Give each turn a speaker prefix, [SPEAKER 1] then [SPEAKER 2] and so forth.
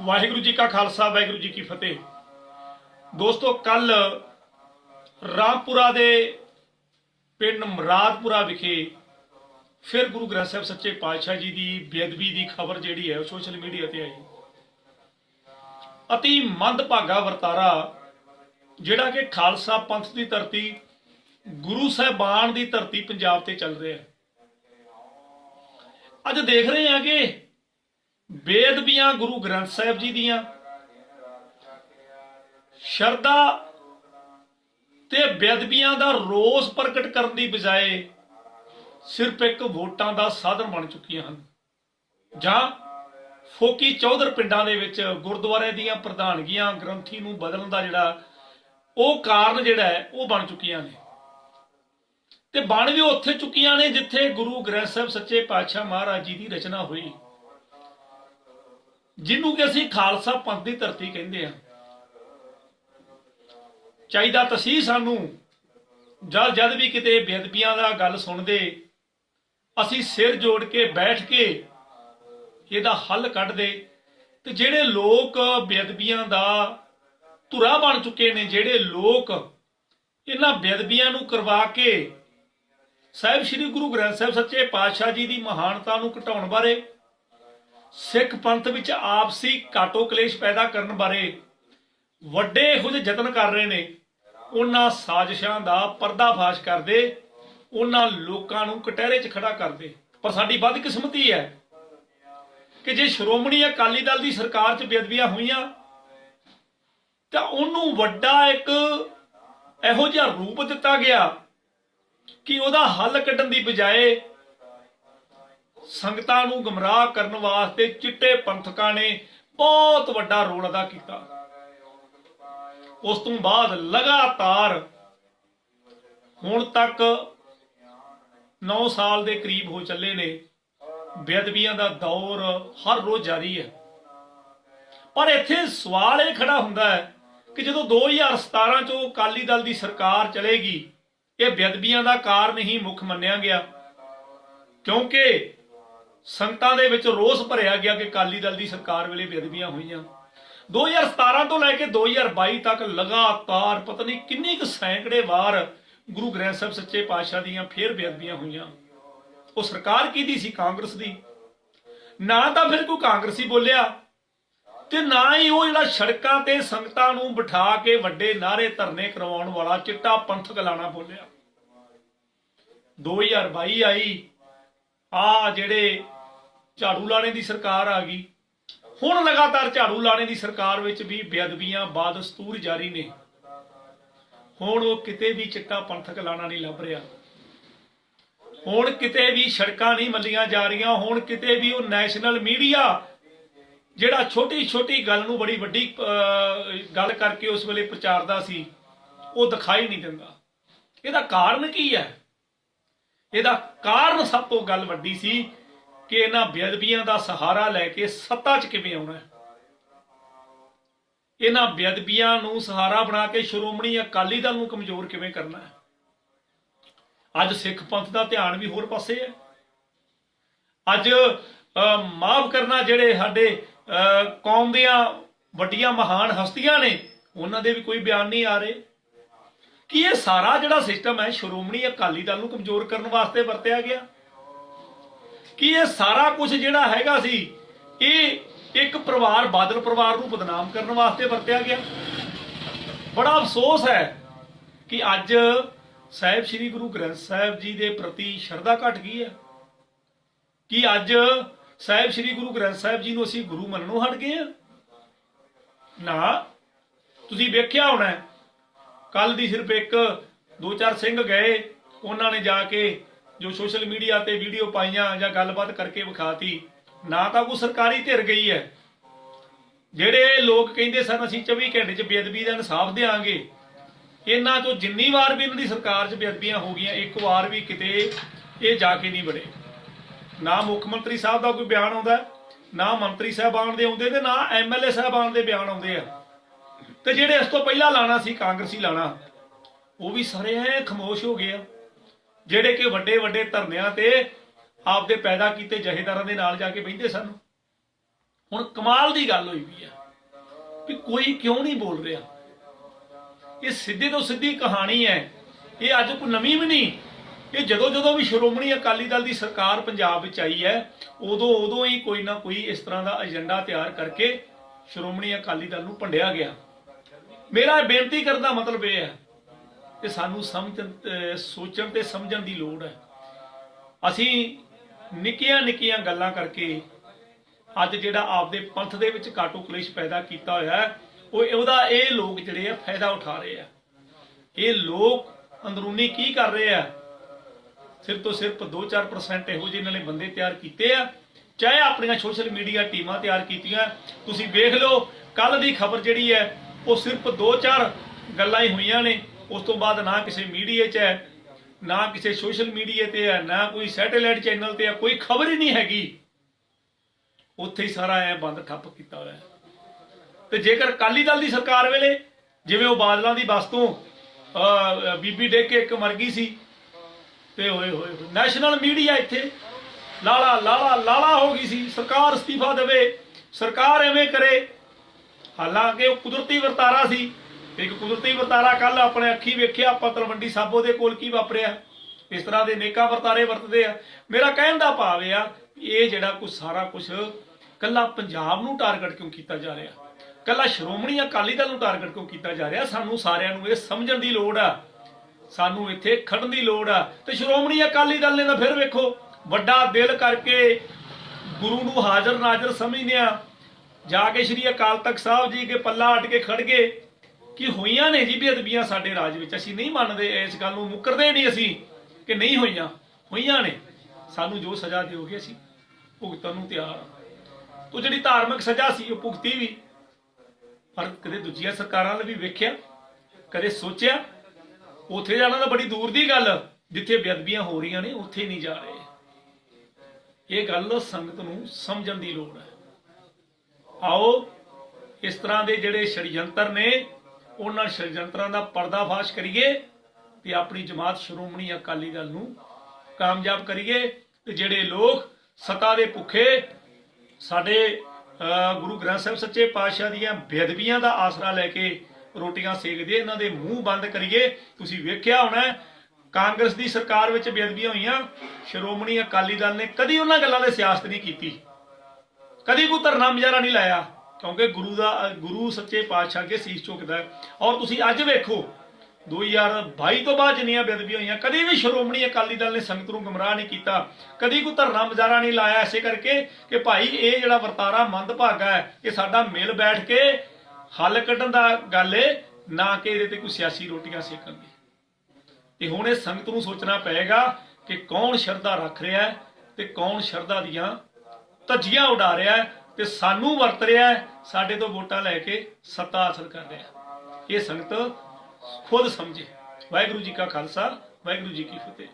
[SPEAKER 1] ਵਾਹਿਗੁਰੂ ਜੀ ਕਾ ਖਾਲਸਾ, ਵਾਹਿਗੁਰੂ ਜੀ ਕੀ ਫਤਿਹ। ਦੋਸਤੋ, ਕੱਲ ਰਾਮਪੁਰਾ ਦੇ ਪਿੰਡ ਮਰਾਦਪੁਰਾ ਵਿਖੇ ਫਿਰ ਗੁਰੂ ਗ੍ਰੰਥ ਸਾਹਿਬ ਸੱਚੇ ਪਾਤਸ਼ਾਹ ਜੀ ਦੀ ਬੇਅਦਬੀ ਦੀ ਖਬਰ ਜਿਹੜੀ ਹੈ ਉਹ ਸੋਸ਼ਲ ਮੀਡੀਆ ਤੇ ਆਈ। ਅਤੀ ਮੰਦਭਾਗਾ ਵਰਤਾਰਾ, ਜਿਹੜਾ ਕਿ ਖਾਲਸਾ ਪੰਥ ਦੀ ਧਰਤੀ, ਗੁਰੂ ਸਾਹਿਬਾਨ ਦੀ ਧਰਤੀ ਪੰਜਾਬ ਤੇ ਚੱਲ ਰਿਹਾ ਹੈ। ਅੱਜ ਦੇਖ ਰਹੇ ਹਾਂ ਕਿ ਬੇਦਬੀਆਂ ਗੁਰੂ ਗ੍ਰੰਥ ਸਾਹਿਬ ਜੀ ਦੀਆਂ ਸ਼ਰਧਾ ਤੇ ਬੇਅਦਬੀਆਂ ਦਾ ਰੋਸ ਪ੍ਰਗਟ ਕਰਨ ਦੀ ਬਜਾਏ ਸਿਰਫ ਇੱਕ ਵੋਟਾਂ ਦਾ ਸਾਧਨ ਬਣ ਚੁੱਕੀਆਂ ਹਨ। ਜਾਂ ਫੋਕੀ ਚੌਧਰ ਪਿੰਡਾਂ ਦੇ ਵਿੱਚ ਗੁਰਦੁਆਰੇ ਦੀਆਂ ਪ੍ਰਧਾਨਗੀਆਂ, ਗ੍ਰੰਥੀ ਨੂੰ ਬਦਲਣ ਦਾ ਜਿਹੜਾ ਉਹ ਕਾਰਨ ਜਿਹੜਾ ਹੈ, ਉਹ ਬਣ ਚੁੱਕੀਆਂ ਨੇ। ਤੇ ਬਣ ਵੀ ਉੱਥੇ ਚੁੱਕੀਆਂ ਨੇ ਜਿੱਥੇ ਗੁਰੂ ਗ੍ਰੰਥ ਸਾਹਿਬ ਸੱਚੇ ਪਾਤਸ਼ਾਹ ਮਹਾਰਾਜ ਜੀ ਦੀ ਰਚਨਾ ਹੋਈ। ਜਿਹਨੂੰ ਕਿ ਅਸੀਂ ਖਾਲਸਾ ਪੰਥ ਦੀ ਧਰਤੀ ਕਹਿੰਦੇ ਆ ਚਾਹੀਦਾ ਤਸੀ ਸਾਨੂੰ, ਜਦ ਜਦ ਵੀ ਕਿਤੇ ਬੇਅਦਬੀਆਂ ਦਾ ਗੱਲ ਸੁਣਦੇ, ਅਸੀਂ ਸਿਰ ਜੋੜ ਕੇ ਬੈਠ ਕੇ ਇਹਦਾ ਹੱਲ ਕੱਢਦੇ। ਤੇ ਜਿਹੜੇ ਲੋਕ ਬੇਅਦਬੀਆਂ ਦਾ ਧੁਰਾ ਬਣ ਚੁੱਕੇ ਨੇ, ਜਿਹੜੇ ਲੋਕ ਇਹਨਾਂ ਬੇਅਦਬੀਆਂ ਨੂੰ ਕਰਵਾ ਕੇ ਸਾਹਿਬ ਸ੍ਰੀ ਗੁਰੂ ਗ੍ਰੰਥ ਸਾਹਿਬ ਸੱਚੇ ਪਾਤਸ਼ਾਹ ਜੀ ਦੀ ਮਹਾਨਤਾ ਨੂੰ ਘਟਾਉਣ ਬਾਰੇ ਸਿੱਖ ਪੰਥ ਵਿੱਚ ਆਪਸੀ ਕਾਟੋ ਕਲੇਸ਼ ਪੈਦਾ ਕਰਨ ਬਾਰੇ ਵੱਡੇ ਇਹੋ ਜਿਹੇ ਯਤਨ ਕਰ ਰਹੇ ਨੇ। ਉਹਨਾਂ ਸਾਜ਼ਿਸ਼ਾਂ ਦਾ ਪਰਦਾਫਾਸ਼ ਕਰਦੇ, ਉਹਨਾਂ ਲੋਕਾਂ ਨੂੰ ਕਟਹਿਰੇ 'ਚ ਖੜਾ ਕਰਦੇ। ਪਰ ਸਾਡੀ ਬਦਕਿਸਮਤੀ ਹੈ ਕਿ ਜੇ ਸ਼੍ਰੋਮਣੀ ਅਕਾਲੀ ਦਲ ਦੀ ਸਰਕਾਰ 'ਚ ਬੇਅਦਬੀਆਂ ਹੋਈਆਂ, ਤਾਂ ਉਹਨੂੰ ਵੱਡਾ ਇੱਕ ਇਹੋ ਜਿਹਾ ਰੂਪ ਦਿੱਤਾ ਗਿਆ ਕਿ ਉਹਦਾ ਹੱਲ ਕੱਢਣ ਦੀ ਬਜਾਏ ਸੰਗਤਾਂ ਨੂੰ ਗਮਰਾਹ ਕਰਨ ਵਾਸਤੇ ਚਿੱਟੇ ਪੰਥਕਾਂ ਨੇ ਬਹੁਤ ਵੱਡਾ ਰੋਲ ਅਦਾ ਕੀਤਾ। ਉਸ ਤੋਂ ਬਾਅਦ ਲਗਾਤਾਰ ਹੁਣ ਤੱਕ 9 ਸਾਲ ਦੇ ਕਰੀਬ ਹੋ ਚੱਲੇ ਨੇ। ਬੇਅਦਬੀਆਂ ਦਾ ਦੌਰ ਹਰ ਰੋਜ਼ ਜਾਰੀ ਹੈ। ਪਰ ਇੱਥੇ ਸਵਾਲ ਇਹ ਖੜਾ ਹੁੰਦਾ ਹੈ ਕਿ ਜਦੋਂ 2017 ਚੋਂ ਅਕਾਲੀ ਦਲ ਦੀ ਸਰਕਾਰ ਚਲੇਗੀ, ਇਹ ਬੇਅਦਬੀਆਂ ਦਾ ਕਾਰਨ ਹੀ ਮੁੱਖ ਮੰਨਿਆ ਗਿਆ। ਕਿਉਂਕਿ ਸੰਗਤਾਂ ਦੇ ਵਿੱਚ ਰੋਸ ਭਰਿਆ ਗਿਆ ਕਿ ਅਕਾਲੀ ਦਲ ਦੀ ਸਰਕਾਰ ਵੇਲੇ ਬੇਅਦਬੀਆਂ ਹੋਈਆਂ। 2017 ਤੋਂ ਲੈ ਕੇ 2022 ਤੱਕ ਲਗਾਤਾਰ ਪਤਾ ਨਹੀਂ ਕਿੰਨੀ ਕੁ ਸੈਂਕੜੇ ਵਾਰ ਗੁਰੂ ਗ੍ਰੰਥ ਸਾਹਿਬ ਸੱਚੇ ਪਾਤਸ਼ਾਹ ਦੀਆਂ ਫੇਰ ਬੇਅਦਬੀਆਂ ਹੋਈਆਂ। ਉਹ ਸਰਕਾਰ ਕਿਹਦੀ ਸੀ? ਕਾਂਗਰਸ ਦੀ। ਨਾ ਤਾਂ ਫਿਰ ਕੋਈ ਕਾਂਗਰਸੀ ਬੋਲਿਆ ਤੇ ਨਾ ਹੀ ਉਹ ਜਿਹੜਾ ਸੜਕਾਂ ਤੇ ਸੰਗਤਾਂ ਨੂੰ ਬਿਠਾ ਕੇ ਵੱਡੇ ਨਾਰੇ ਧਰਨੇ ਕਰਵਾਉਣ ਵਾਲਾ ਚਿੱਟਾ ਪੰਥਕ ਲਾਣਾ ਬੋਲਿਆ। 2022 ਆਈ ਆ ਜਿਹੜੇ ਝਾੜੂ ਲਾਣੇ ਦੀ ਸਰਕਾਰ ਆ ਗਈ, ਹੁਣ ਲਗਾਤਾਰ ਝਾੜੂ ਲਾਣੇ ਦੀ ਸਰਕਾਰ ਵਿੱਚ ਵੀ ਬੇਅਦਬੀਆਂ ਬਾਦਸਤੂਰ ਜਾਰੀ ਨੇ। ਹੁਣ ਉਹ ਕਿਤੇ ਵੀ ਚਿੱਟਾ ਪੰਥਕ ਲਾਣਾ ਨਹੀਂ ਲੱਭ ਰਿਹਾ। ਹੁਣ ਕਿਤੇ ਵੀ ਸੜਕਾਂ ਨਹੀਂ ਮੱਲੀਆਂ ਜਾ ਰਹੀਆਂ, ਹੁਣ ਕਿਤੇ ਵੀ ਉਹ ਨੈਸ਼ਨਲ ਮੀਡੀਆ ਜਿਹੜਾ ਛੋਟੀ ਛੋਟੀ ਗੱਲ ਨੂੰ ਬੜੀ ਵੱਡੀ ਗੱਲ ਕਰਕੇ ਉਸ ਵੇਲੇ ਪ੍ਰਚਾਰਦਾ ਸੀ, ਉਹ ਦਿਖਾਈ ਨਹੀਂ ਦਿੰਦਾ। ਇਹਦਾ ਕਾਰਨ ਕੀ ਹੈ? ਇਹਦਾ ਕਾਰਨ ਸਭ ਤੋਂ ਗੱਲ ਵੱਡੀ ਸੀ ਕਿ ਇਹਨਾਂ ਬੇਅਦਬੀਆਂ ਦਾ ਸਹਾਰਾ ਲੈ ਕੇ ਸੱਤਾ 'ਚ ਕਿਵੇਂ ਆਉਣਾ ਇਹਨਾਂ ਬੇਅਦਬੀਆਂ ਨੂੰ ਸਹਾਰਾ ਬਣਾ ਕੇ ਸ਼੍ਰੋਮਣੀ ਅਕਾਲੀ ਦਲ ਨੂੰ ਕਮਜ਼ੋਰ ਕਿਵੇਂ ਕਰਨਾ ਹੈ। ਅੱਜ ਸਿੱਖ ਪੰਥ ਦਾ ਧਿਆਨ ਵੀ ਹੋਰ ਪਾਸੇ ਹੈ। ਅੱਜ ਮਾਫ ਕਰਨਾ ਜਿਹੜੇ ਸਾਡੇ ਅਹ, ਕੌਮ ਦੀਆਂ ਵੱਡੀਆਂ ਮਹਾਨ ਹਸਤੀਆਂ ਨੇ ਉਹਨਾਂ ਦੇ ਵੀ ਕੋਈ ਬਿਆਨ ਨਹੀਂ ਆ ਰਹੇ। ਕਿ ਇਹ ਸਾਰਾ ਜਿਹੜਾ ਸਿਸਟਮ ਹੈ ਸ਼੍ਰੋਮਣੀ ਅਕਾਲੀ ਦਲ ਨੂੰ ਕਮਜ਼ੋਰ ਕਰਨ ਵਾਸਤੇ ਵਰਤਿਆ ਗਿਆ? ਕਿ ਇਹ ਸਾਰਾ ਕੁਝ ਜਿਹੜਾ ਹੈਗਾ ਸੀ, ਇਹ ਇੱਕ ਪਰਿਵਾਰ ਬਾਦਲ ਪਰਿਵਾਰ ਨੂੰ ਬਦਨਾਮ ਕਰਨ ਵਾਸਤੇ ਵਰਤਿਆ ਗਿਆ? ਬੜਾ ਅਫਸੋਸ ਹੈ ਕਿ ਅੱਜ ਸਾਹਿਬ ਸ੍ਰੀ ਗੁਰੂ ਗ੍ਰੰਥ ਸਾਹਿਬ ਜੀ ਦੇ ਪ੍ਰਤੀ ਸ਼ਰਧਾ ਘਟ ਗਈ ਹੈ। ਕਿ ਅੱਜ ਸਾਹਿਬ ਸ੍ਰੀ ਗੁਰੂ ਗ੍ਰੰਥ ਸਾਹਿਬ ਜੀ ਨੂੰ ਅਸੀਂ ਗੁਰੂ ਮੰਨਣੋਂ ਹਟ ਗਏ ਆ ਨਾ, ਤੁਸੀਂ ਵੇਖਿਆ ਹੋਣਾ ਕੱਲ ਦੀ ਸਿਰਫ ਇੱਕ, ਦੋ ਚਾਰ ਸਿੰਘ ਗਏ, ਉਹਨਾਂ ਨੇ ਜਾ ਕੇ ਜੋ ਸੋਸ਼ਲ ਮੀਡੀਆ ਤੇ ਵੀਡੀਓ ਪਾਈਆਂ ਜਾਂ ਗੱਲਬਾਤ ਕਰਕੇ ਵਿਖਾਤੀ, ਨਾ ਤਾਂ ਕੋਈ ਸਰਕਾਰੀ ਧਿਰ ਗਈ ਹੈ। ਜਿਹੜੇ ਲੋਕ ਕਹਿੰਦੇ ਸਨ, ਅਸੀਂ 24 ਘੰਟੇ 'ਚ ਬੇਅਦਬੀ ਦਾ ਇਨਸਾਫ ਦੇਵਾਂਗੇ ਇਹਨਾਂ ਤੋਂ ਜਿੰਨੀ ਵਾਰ ਵੀ ਇਹਨਾਂ ਦੀ ਸਰਕਾਰ 'ਚ ਬੇਅਦਬੀਆਂ ਹੋ ਗਈਆਂ, ਇੱਕ ਵਾਰ ਵੀ ਕਿਤੇ ਇਹ ਜਾ ਕੇ ਨਹੀਂ ਬੜੇ ਨਾ ਮੁੱਖ ਮੰਤਰੀ ਸਾਹਿਬ ਦਾ ਕੋਈ ਬਿਆਨ ਆਉਂਦਾ, ਨਾ ਮੰਤਰੀ ਸਾਹਿਬਾਨ ਦੇ ਆਉਂਦੇ ਤੇ ਨਾ ਐਮਐਲਏ ਸਾਹਿਬਾਨ ਦੇ ਬਿਆਨ ਆਉਂਦੇ ਆ। ਤੇ ਜਿਹੜੇ ਇਸ ਤੋਂ ਪਹਿਲਾਂ ਲਾਣਾ ਸੀ, ਕਾਂਗਰਸੀ ਲਾਣਾ, ਉਹ ਵੀ ਸਾਰੇ ਐ ਖਮੋਸ਼ ਹੋ ਗਏ ਆ। ਜਿਹੜੇ ਕਿ ਵੱਡੇ ਵੱਡੇ ਧਰਨਿਆਂ ਤੇ ਆਪਦੇ ਪੈਦਾ ਕੀਤੇ ਜਹੇਦਾਰਾਂ ਦੇ ਨਾਲ ਜਾ ਕੇ ਬਹਿੰਦੇ ਸਨ। ਹੁਣ ਕਮਾਲ ਦੀ ਗੱਲ ਹੋਈ ਵੀ ਆ ਵੀ ਕੋਈ ਕਿਉਂ ਨਹੀਂ ਬੋਲ ਰਿਹਾ। ਇਹ ਸਿੱਧੇ ਤੋਂ ਸਿੱਧੀ ਕਹਾਣੀ ਹੈ। ਇਹ ਅੱਜ ਕੋਈ ਨਵੀਂ ਵੀ ਨਹੀਂ। ਇਹ ਜਦੋਂ ਜਦੋਂ ਵੀ ਸ਼੍ਰੋਮਣੀ ਅਕਾਲੀ ਦਲ ਦੀ ਸਰਕਾਰ ਪੰਜਾਬ ਵਿੱਚ ਆਈ ਹੈ, ਉਦੋਂ ਉਦੋਂ ਹੀ ਕੋਈ ਨਾ ਕੋਈ ਇਸ ਤਰ੍ਹਾਂ ਦਾ ਏਜੰਡਾ ਤਿਆਰ ਕਰਕੇ ਸ਼੍ਰੋਮਣੀ ਅਕਾਲੀ ਦਲ ਨੂੰ ਭੰਡਿਆ ਗਿਆ। ਮੇਰਾ ਬੇਨਤੀ ਕਰਨ ਦਾ ਮਤਲਬ ਇਹ ਹੈ ਕਿ ਸਾਨੂੰ ਸਮਝਣ ਸੋਚਣ ਤੇ ਸਮਝਣ ਦੀ ਲੋੜ ਹੈ। ਅਸੀਂ ਨਿੱਕੀਆਂ ਨਿੱਕੀਆਂ ਗੱਲਾਂ ਕਰਕੇ ਅੱਜ ਜਿਹੜਾ ਆਪਦੇ ਪੰਥ ਦੇ ਵਿੱਚ ਕਾਟੋ ਕਲੇਸ਼ ਪੈਦਾ ਕੀਤਾ ਹੋਇਆ ਉਹ ਉਹਦਾ ਇਹ ਲੋਕ ਜਿਹੜੇ ਆ ਫਾਇਦਾ ਉਠਾ ਰਹੇ ਆ। ਇਹ ਲੋਕ ਅੰਦਰੂਨੀ ਕੀ ਕਰ ਰਹੇ ਆ? ਸਿਰਫ ਤੋਂ ਸਿਰਫ 2-4% ਇਹੋ ਜਿਹੇ ਇਹਨਾਂ ਨੇ ਬੰਦੇ ਤਿਆਰ ਕੀਤੇ ਆ, ਚਾਹੇ ਆਪਣੀਆਂ ਸੋਸ਼ਲ ਮੀਡੀਆ ਟੀਮਾਂ ਤਿਆਰ ਕੀਤੀਆਂ। ਤੁਸੀਂ ਵੇਖ ਲਓ ਕੱਲ ਦੀ ਖਬਰ ਜਿਹੜੀ ਹੈ ਉਹ ਸਿਰਫ 2-4 ਗੱਲਾਂ ਹੀ ਹੋਈਆਂ ਨੇ। ਉਸ ਤੋਂ ਬਾਅਦ ਨਾ ਕਿਸੇ ਮੀਡੀਆ 'ਚ ਹੈ ਨਾ ਕਿਸੇ ਸੋਸ਼ਲ ਮੀਡੀਆ ਤੇ ਹੈ ਨਾ ਕੋਈ ਸੈਟੇਲਾਈਟ ਚੈਨਲ ਤੇ ਹੈ ਕੋਈ ਖਬਰ ਹੀ ਨਹੀਂ ਹੈਗੀ। ਉੱਥੇ ਹੀ ਸਾਰਾ ਐ ਬੰਦ ਠੱਪ ਕੀਤਾ ਹੋਇਆ ਹੈ। ਤੇ ਜੇਕਰ ਅਕਾਲੀ ਦਲ ਦੀ ਸਰਕਾਰ ਵੇਲੇ ਜਿਵੇਂ ਉਹ ਬਾਦਲਾਂ ਦੀ ਬਸ ਤੋਂ ਅਹ, ਬੀਬੀ ਡੇਕ ਕੇ ਇੱਕ ਮਰ ਗਈ ਸੀ ਤੇ ਹੋਏ ਹੋਏ। ਨੈਸ਼ਨਲ ਮੀਡੀਆ ਇੱਥੇ ਲਾਲਾ ਲਾਲਾ ਲਾਲਾ ਹੋ ਗਈ ਸੀ। ਸਰਕਾਰ ਅਸਤੀਫਾ ਦੇਵੇ ਸਰਕਾਰ ਐਵੇਂ ਕਰੇ ਹਾਲਾਂਕਿ ਉਹ ਕੁਦਰਤੀ ਵਰਤਾਰਾ ਸੀ। ਇੱਕ ਕੁਦਰਤੀ ਵਰਤਾਰਾ ਕੱਲ ਆਪਣੇ ਅੱਖੀ ਵੇਖਿਆ, ਆਪਾਂ ਤਲਵੰਡੀ ਸਾਬੋ ਦੇ ਕੋਲ ਕੀ ਵਾਪਰਿਆ? ਇਸ ਤਰ੍ਹਾਂ ਦੇ ਨੇਕਾ ਵਰਤਾਰੇ ਵਰਤਦੇ ਆ। ਮੇਰਾ ਕਹਿਣ ਦਾ ਭਾਵ ਇਹ ਆ ਇਹ ਜਿਹੜਾ ਕੁਝ ਸਾਰਾ ਕੁਝ ਕੱਲਾ ਪੰਜਾਬ ਨੂੰ ਟਾਰਗੇਟ ਕਿਉਂ ਕੀਤਾ ਜਾ ਰਿਹਾ? ਕੱਲਾ ਸ਼੍ਰੋਮਣੀ ਅਕਾਲੀ ਦਲ ਨੂੰ ਟਾਰਗੇਟ ਕਿਉਂ ਕੀਤਾ ਜਾ ਰਿਹਾ? ਸਾਨੂੰ ਸਾਰਿਆਂ ਨੂੰ ਇਹ ਸਮਝਣ ਦੀ ਲੋੜ ਆ। ਸਾਨੂੰ ਇੱਥੇ ਖੜਨ ਦੀ ਲੋੜ ਆ। ਤੇ ਸ਼੍ਰੋਮਣੀ ਅਕਾਲੀ ਦਲ ਨੇ ਤਾਂ ਫਿਰ ਵੇਖੋ, ਵੱਡਾ ਦਿਲ ਕਰਕੇ ਗੁਰੂ ਨੂੰ ਹਾਜ਼ਰ ਨਾਜ਼ਰ ਸਮਝਦੇ ਆ। ਜਾ ਕੇ ਸ਼੍ਰੀ ਅਕਾਲ ਤਖਤ ਸਾਹਿਬ ਜੀ ਕੇ ਪੱਲਾ ਹਟ ਕੇ ਖੜ ਗਏ ਕਿ ਹੋਈਆਂ ਨੇ ਜੀ ਬੇਅਦਬੀਆਂ ਸਾਡੇ ਰਾਜ ਵਿੱਚ? ਅਸੀਂ ਨਹੀਂ ਮੰਨਦੇ, ਇਸ ਗੱਲ ਨੂੰ ਮੁੱਕਰਦੇ ਨਹੀਂ ਅਸੀਂ ਕਿ ਨਹੀਂ ਹੋਈਆਂ। ਹੋਈਆਂ ਨੇ। ਸਾਨੂੰ ਜੋ ਸਜ਼ਾ ਦਿਓਗੇ ਅਸੀਂ ਭੁਗਤਣ ਨੂੰ ਤਿਆਰ ਹਾਂ। ਤੋ ਜਿਹੜੀ ਧਾਰਮਿਕ ਸਜ਼ਾ ਸੀ ਉਹ ਭੁਗਤੀ ਵੀ। ਪਰ ਕਦੇ ਦੂਜੀਆਂ ਸਰਕਾਰਾਂ ਨੇ ਵੀ ਵੇਖਿਆ, ਕਦੇ ਸੋਚਿਆ, ਉੱਥੇ ਜਾਣਾ ਤਾਂ ਬੜੀ ਦੂਰ ਦੀ ਗੱਲ। ਜਿੱਥੇ ਬੇਅਦਬੀਆਂ ਹੋ ਰਹੀਆਂ ਨੇ, ਉੱਥੇ ਨਹੀਂ ਜਾ ਰਹੇ। ਇਹ ਗੱਲ ਸੰਗਤ ਨੂੰ ਸਮਝਣ ਦੀ ਲੋੜ ਹੈ। ਆਓ ਇਸ ਤਰ੍ਹਾਂ ਦੇ ਜਿਹੜੇ ਸ਼ੜਯੰਤਰ ਨੇ ਉਹਨਾਂ ਸ਼ੜਯੰਤਰਾਂ ਦਾ ਪਰਦਾਫਾਸ਼ ਕਰੀਏ ਤੇ ਆਪਣੀ ਜਮਾਤ ਸ਼੍ਰੋਮਣੀ ਅਕਾਲੀ ਦਲ ਨੂੰ ਕਾਮਯਾਬ ਕਰੀਏ ਤੇ ਜਿਹੜੇ ਲੋਕ ਸਤਾ ਦੇ ਭੁੱਖੇ ਸਾਡੇ ਅਹ, ਗੁਰੂ ਗ੍ਰੰਥ ਸਾਹਿਬ ਸੱਚੇ ਪਾਤਸ਼ਾਹ ਦੀਆਂ ਬੇਅਦਬੀਆਂ ਦਾ ਆਸਰਾ ਲੈ ਕੇ ਰੋਟੀਆਂ ਸੇਕਦੇ ਇਹਨਾਂ ਦੇ ਮੂੰਹ ਬੰਦ ਕਰੀਏ ਤੁਸੀਂ ਵੇਖਿਆ ਹੋਣਾ ਕਾਂਗਰਸ ਦੀ ਸਰਕਾਰ ਵਿੱਚ ਬੇਅਦਬੀਆਂ ਹੋਈਆਂ ਸ਼੍ਰੋਮਣੀ ਅਕਾਲੀ ਦਲ ਨੇ ਕਦੀ ਉਹਨਾਂ ਗੱਲਾਂ ਦੇ ਸਿਆਸਤ ਨਹੀਂ ਕੀਤੀ। ਕਦੀ ਕੋਈ ਧਰਨਾ ਮੁਜ਼ਾਹਰਾ ਨਹੀਂ ਲਾਇਆ, ਕਿਉਂਕਿ ਗੁਰੂ ਦਾ, ਗੁਰੂ ਸੱਚੇ ਪਾਤਸ਼ਾਹ ਅੱਗੇ ਸੀਸ ਝੁਕਦਾ ਔਰ ਤੁਸੀਂ ਅੱਜ ਵੇਖੋ 2022 ਤੋਂ ਬਾਅਦ ਜਿੰਨੀਆਂ ਬੇਅਦਬੀਆਂ ਹੋਈਆਂ, ਕਦੀ ਵੀ ਸ਼੍ਰੋਮਣੀ ਅਕਾਲੀ ਦਲ ਨੇ ਸੰਗਤ ਨੂੰ ਗੁੰਮਰਾਹ ਨਹੀਂ ਕੀਤਾ, ਕਦੀ ਕੋਈ ਧਰਨਾ ਮੁਜ਼ਾਹਰਾ ਨਹੀਂ ਲਾਇਆ ਐਸੇ ਕਰਕੇ ਕਿ ਭਾਈ ਇਹ ਜਿਹੜਾ ਵਰਤਾਰਾ ਮੰਦਭਾਗਾ ਹੈ, ਇਹ ਸਾਡਾ ਮਿਲ ਬੈਠ ਕੇ ਹੱਲ ਕੱਢਣ ਦਾ ਗੱਲ ਏ, ਨਾ ਕਿ ਇਹਦੇ ਤੇ ਕੋਈ ਸਿਆਸੀ ਰੋਟੀਆਂ ਸੇਕਣ ਦੀ। ਤੇ ਹੁਣ ਇਹ ਸੰਗਤ ਨੂੰ ਸੋਚਣਾ ਪਏਗਾ ਕਿ ਕੌਣ ਸ਼ਰਧਾ ਰੱਖ ਰਿਹਾ ਹੈ ਤੇ ਕੌਣ ਸ਼ਰਧਾ ਦੀਆਂ ਧੱਜੀਆਂ ਉਡਾ ਰਿਹਾ ਹੈ ਤੇ ਸਾਨੂੰ ਵਰਤ ਰਿਹਾ ਹੈ, ਸਾਡੇ ਤੋਂ ਵੋਟਾਂ ਲੈ ਕੇ ਸੱਤਾ ਹਾਸਲ ਕਰ ਰਿਹਾ ਇਹ ਸੰਗਤ ਖੁਦ ਸਮਝੇ। ਵਾਹਿਗੁਰੂ ਜੀ ਕਾ ਖਾਲਸਾ, ਵਾਹਿਗੁਰੂ ਜੀ ਕੀ ਫਤਿਹ।